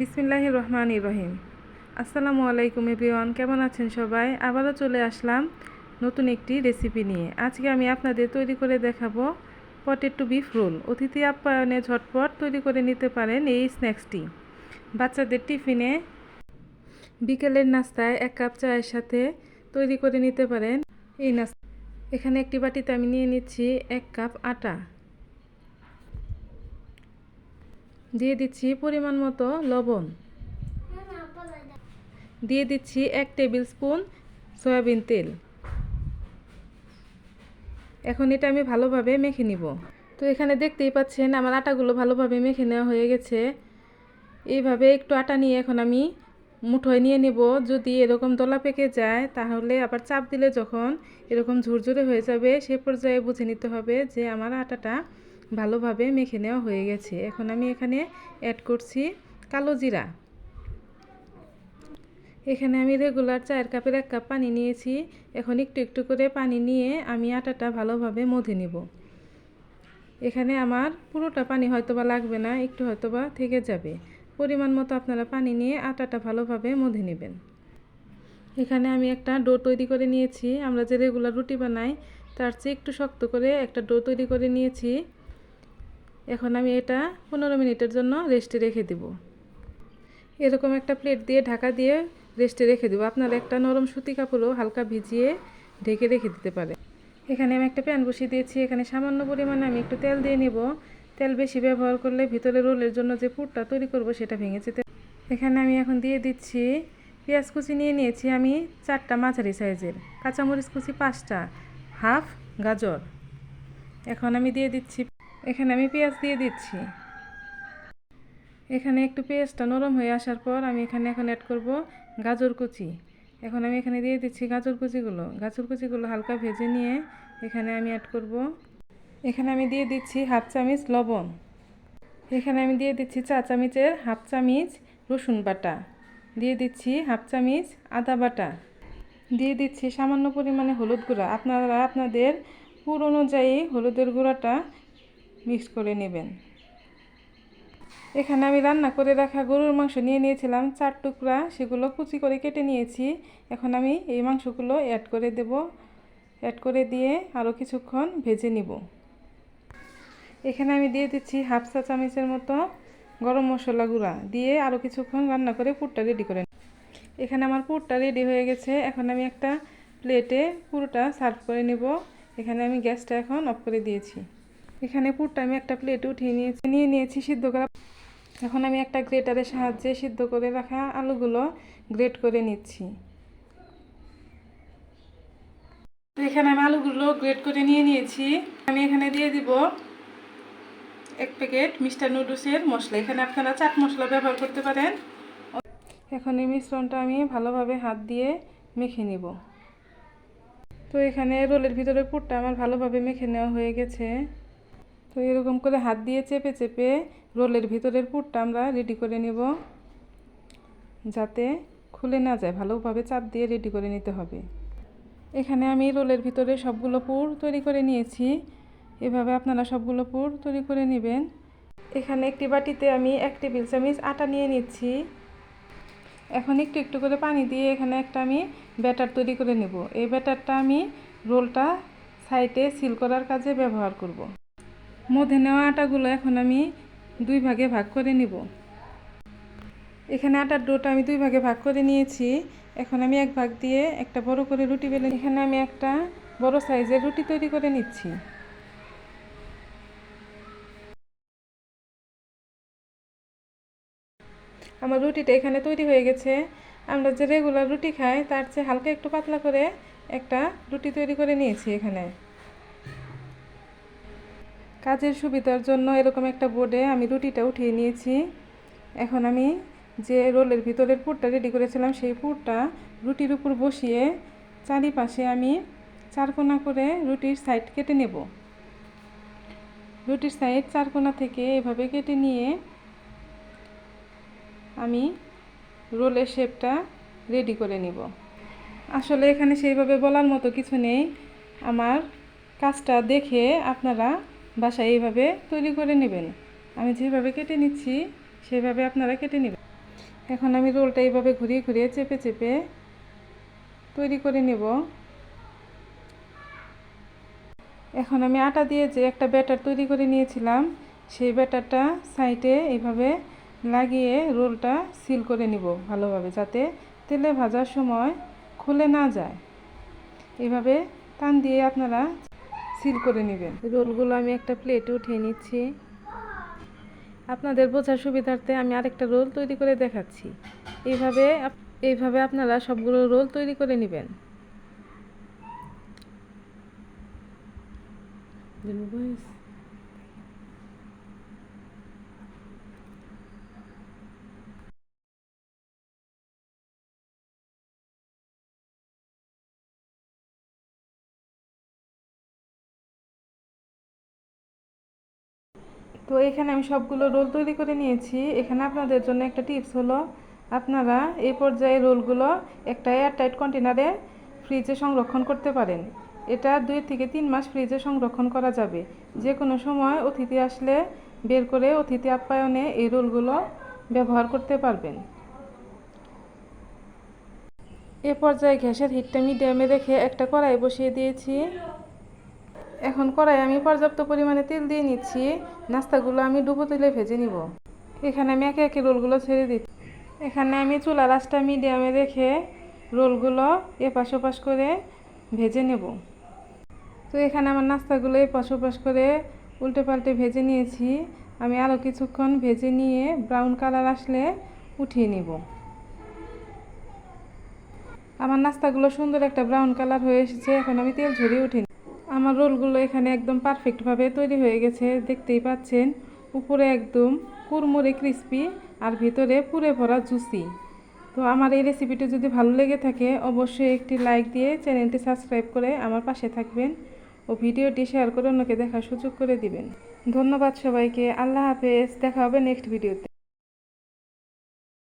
বিসমিল্লাহ রহমান ইব্রাহিম আসসালামু আলাইকুম এভরিওয়ান, কেমন আছেন সবাই? আবারও চলে আসলাম নতুন একটি রেসিপি নিয়ে। আজকে আমি আপনাদের তৈরি করে দেখাবো পটেটো বিফ রোল। অতিথি আপ্যায়নে ঝটপট তৈরি করে নিতে পারেন এই স্ন্যাক্সটি। বাচ্চাদের টিফিনে বিকেলের নাস্তায় এক কাপ চায়ের সাথে তৈরি করে নিতে পারেন এই নাস্তা। এখানে একটি বাটিতে আমি নিয়ে নিচ্ছি এক কাপ আটা। দিয়ে দিচ্ছি পরিমাণ মতো লবণ। দিয়ে দিচ্ছি এক টেবিল স্পুন সয়াবিন তেল। এখন এটা আমি ভালোভাবে মেখে নিব। তো এখানে দেখতেই পাচ্ছেন আমার আটাগুলো ভালোভাবে মেখে নেওয়া হয়ে গেছে। এইভাবে একটু আটা নিয়ে এখন আমি মুঠোয় নিয়ে নিব। যদি এরকম দলা পেকে যায়, তাহলে আবার চাপ দিলে যখন এরকম ঝুরঝুরে হয়ে যাবে, সে পর্যায়ে বুঝে নিতে হবে যে আমার আটাটা ভালোভাবে মেখে নেওয়া হয়ে গেছে। এখন আমি এখানে অ্যাড করছি কালো জিরা। এখানে আমি রেগুলার চায়ের কাপের এক কাপ পানি নিয়েছি। এখন একটু একটু করে পানি নিয়ে আমি আটাটা ভালোভাবে মধে নিব। এখানে আমার পুরোটা পানি হয়তোবা লাগবে না, একটু হয়তোবা থেকে যাবে। পরিমাণ মতো আপনারা পানি নিয়ে আটাটা ভালোভাবে মধে নেবেন। এখানে আমি একটা ডো তৈরি করে নিয়েছি। আমরা যে রেগুলার রুটি বানাই, তার চেয়ে একটু শক্ত করে একটা ডো তৈরি করে নিয়েছি। এখন আমি এটা পনেরো মিনিটের জন্য রেস্টে রেখে দেব। এরকম একটা প্লেট দিয়ে ঢাকা দিয়ে রেস্টে রেখে দেবো। আপনারা একটা নরম সুতি কাপড়ও হালকা ভিজিয়ে ঢেকে রেখে দিতে পারে। এখানে আমি একটা প্যান বসিয়ে দিয়েছি। এখানে সামান্য পরিমাণে আমি একটু তেল দিয়ে নেব। তেল বেশি ব্যবহার করলে ভিতরে রোলের জন্য যে পুরটা তৈরি করব সেটা ভেঙে যেতে এখানে আমি এখন দিয়ে দিচ্ছি পেঁয়াজ কুচি নিয়ে নিয়েছি আমি চারটা মাঝারি সাইজের। কাঁচামরিচ কুচি পাঁচটা, হাফ গাজর। এখন আমি দিয়ে দিচ্ছি এখানে আমি পেঁয়াজ দিয়ে দিচ্ছি। এখানে একটু পেঁয়াজটা নরম হয়ে আসার পর আমি এখানে এখন অ্যাড করব গাজর কুচি। এখন আমি এখানে দিয়ে দিচ্ছি গাজর কুচিগুলো। গাজর কুচিগুলো হালকা ভেজে নিয়ে এখানে আমি অ্যাড করব। এখানে আমি দিয়ে দিচ্ছি হাফ চামিচ লবণ। এখানে আমি দিয়ে দিচ্ছি চা চামিচের হাফ চামিচ রসুন বাটা। দিয়ে দিচ্ছি হাফ চামিচ আদা বাটা। দিয়ে দিচ্ছি সামান্য পরিমাণে হলুদ গুঁড়া। আপনারা আপনাদের পুর অনুযায়ী হলুদের গুঁড়াটা মিক্স করে নেবেন। এখানে আমি রান্না করে রাখা গরুর মাংস নিয়ে নিয়েছিলাম, চার টুকরা। সেগুলো কুচি করে কেটে নিয়েছি। এখন আমি এই মাংসগুলো অ্যাড করে দেব। অ্যাড করে দিয়ে আরও কিছুক্ষণ ভেজে নিব। এখানে আমি দিয়ে দিচ্ছি হাফ চা চামচের মতো গরম মশলা গুঁড়া। দিয়ে আরও কিছুক্ষণ রান্না করে পুরটা রেডি করে এখানে আমার পুরটা রেডি হয়ে গেছে। এখন আমি একটা প্লেটে পুরোটা সার্ভ করে নেব। এখানে আমি গ্যাসটা এখন অফ করে দিয়েছি। এখানে পুরটা আমি একটা প্লেটে উঠিয়ে নিয়েছি। নিয়ে নিয়েছি সিদ্ধ করা। এখন আমি একটা গ্রেটারের সাহায্যে সিদ্ধ করে রাখা আলুগুলো গ্রেট করে নিচ্ছি। এখানে আমি আলুগুলো গ্রেট করে নিয়ে নিয়েছি। আমি এখানে দিয়ে দিব এক প্যাকেট মিস্টার নুডলসের মশলা। এখানে আপনারা চাট মশলা ব্যবহার করতে পারেন। এখন এই মিশ্রণটা আমি ভালোভাবে হাত দিয়ে মেখে নিব। তো এখানে রোলের ভিতরে পুরটা আমার ভালোভাবে মেখে নেওয়া হয়ে গেছে। তো এরকম করে হাত দিয়ে চেপে চেপে রোলের ভিতরের পুরটা আমরা রেডি করে নেব। যাতে খুলে না যায়, ভালোভাবে চাপ দিয়ে রেডি করে নিতে হবে। এখানে আমি রোলের ভিতরে সবগুলো পুর তৈরি করে নিয়েছি। এভাবে আপনারা সবগুলো পুর তৈরি করে নেবেন। এখানে একটি বাটিতে আমি এক টেবিল চামচ আটা নিয়ে নিচ্ছি। এখন একটু একটু করে পানি দিয়ে এখানে একটা আমি ব্যাটার তৈরি করে নেব। এই ব্যাটারটা আমি রোলটা সাইডে সিল করার কাজে ব্যবহার করব। মধ্যে নেওয়া আটাগুলো এখন আমি দুই ভাগে ভাগ করে নিব। এখানে আটার ডোটা আমি দুই ভাগে ভাগ করে নিয়েছি। এখন আমি এক ভাগ দিয়ে একটা বড় করে রুটি বেলে এখানে আমি একটা বড় সাইজের রুটি তৈরি করে নিচ্ছি। আমার রুটিটা এখানে তৈরি হয়ে গেছে। আমরা যে রেগুলার রুটি খাই, তার চেয়ে হালকা একটু পাতলা করে একটা রুটি তৈরি করে নিয়েছি এখানে। কাজের সুবিধার জন্য এরকম একটা বোর্ডে আমি রুটিটা উঠিয়ে নিয়েছি। এখন আমি যে রোলের ভিতরের পুরটা রেডি করেছিলাম, সেই পুরটা রুটির উপর বসিয়ে চারিপাশে আমি চারকোনা করে রুটির সাইড কেটে নেব। রুটির সাইড চারকোনা থেকে এভাবে কেটে নিয়ে আমি রোলের শেপটা রেডি করে নিব। আসলে এখানে সেইভাবে বলার মতো কিছু নেই। আমার কাজটা দেখে আপনারা বাসায় এইভাবে তৈরি করে নেবেন। আমি যেভাবে কেটে নিচ্ছি, সেভাবে আপনারা কেটে নেবেন। এখন আমি রোলটা এইভাবে ঘুরিয়ে ঘুরিয়ে চেপে চেপে তৈরি করে নেব। এখন আমি আটা দিয়ে যে একটা ব্যাটার তৈরি করে নিয়েছিলাম, সেই ব্যাটারটা সাইডে এইভাবে লাগিয়ে রোলটা সিল করে নিব ভালোভাবে, যাতে তেলে ভাজার সময় খুলে না যায়। এভাবে টান দিয়ে আপনারা সিল করে নেবেন। রোলগুলো আমি একটা প্লেটে উঠিয়ে নিচ্ছি। আপনাদের বোঝার সুবিধার্থে আমি আরেকটা রোল তৈরি করে দেখাচ্ছি। এইভাবে এইভাবে আপনারা সবগুলো রোল তৈরি করে নেবেন। তো এখানে আমি সবগুলো রোল তৈরি করে নিয়েছি। এখানে আপনাদের জন্য একটা টিপস হলো, আপনারা এই পর্যায়ে রোলগুলো একটা এয়ারটাইট কন্টেনারে ফ্রিজে সংরক্ষণ করতে পারেন। এটা দুই থেকে তিন মাস ফ্রিজে সংরক্ষণ করা যাবে। যে কোনো সময় অতিথি আসলে বের করে অতিথি আপ্যায়নে এই রোলগুলো ব্যবহার করতে পারবেন। এ পর্যায়ে গ্যাসের হিটটা মিডিয়ামে রেখে একটা কড়াই বসিয়ে দিয়েছি। এখন কড়াই আমি পর্যাপ্ত পরিমাণে তেল দিয়ে নিচ্ছি। নাস্তাগুলো আমি ডুবো তেলে ভেজে নিব। এখানে আমি একে একে রোলগুলো ছেড়ে দিচ্ছি। এখানে আমি চুলা রাসটা মিডিয়ামে রেখে রোলগুলো এপাশ ওপাশ করে ভেজে নেব। তো এখানে আমার নাস্তাগুলো এপাশ ওপাশ করে উল্টে পাল্টে ভেজে নিয়েছি। আমি আরও কিছুক্ষণ ভেজে নিয়ে ব্রাউন কালার আসলে উঠিয়ে নেব। আমার নাস্তাগুলো সুন্দর একটা ব্রাউন কালার হয়ে এসেছে। এখন আমি তেল ঝরিয়ে উঠিনি আমার রোলগুলো এখানে একদম পারফেক্টভাবে তৈরি হয়ে গেছে, দেখতেই পাচ্ছেন। উপরে একদম কুরমুরে ক্রিস্পি আর ভিতরে পুরে ভরা জুসি তো আমার এই রেসিপিটি যদি ভালো লেগে থাকে, অবশ্যই একটি লাইক দিয়ে চ্যানেলটি সাবস্ক্রাইব করে আমার পাশে থাকবেন ও ভিডিওটি শেয়ার করে অন্যকে দেখার সুযোগ করে দিবেন। ধন্যবাদ সবাইকে, আল্লাহ হাফেজ, দেখা হবে নেক্সট ভিডিওতে